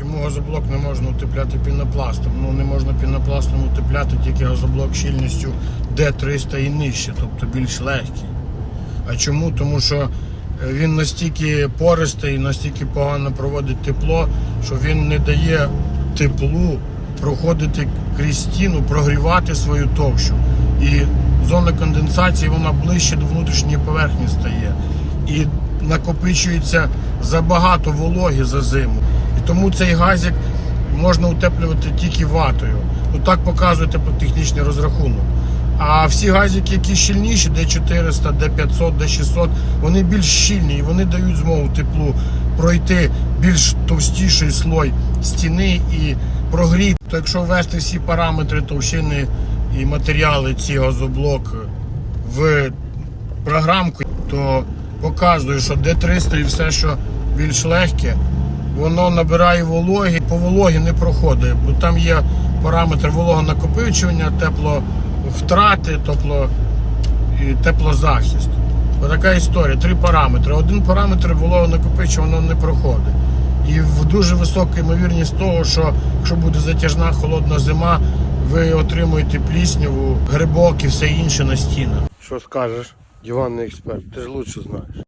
Чому газоблок не можна утепляти пінопластом? Ну не можна пінопластом утепляти тільки газоблок щільністю D300 і нижче, тобто більш легкий. А чому? Тому що е, він настільки пористий, настільки погано проводить тепло, що він не дає теплу проходити крізь стіну, прогрівати свою товщу. І зона конденсації вона ближче до внутрішньої поверхні стає. І накопичується забагато вологи за зиму. Тому цей газик можна утеплювати тільки ватою. Ну так показує теплотехнічний розрахунок. А всі газики, які щільніші, D400, D500, D600, вони більш щільні і вони дають змогу теплу пройти більш товстіший слой стіни і прогріти. То якщо ввести всі параметри товщини і матеріали ці газоблок в програмку, то показує, що D300 і все, що більш легке, воно набирає вологи, по вологі не проходить, бо там є параметр вологонакопичування, тепловтрати, тепло, і теплозахист. Отака історія. Три параметри. Один параметр вологонакопичування не проходить. І в дуже висока ймовірність того, що якщо буде затяжна холодна зима, ви отримуєте плісняву, грибок і все інше на стінах. Що скажеш, диванний експерт, ти ж лучше знаєш.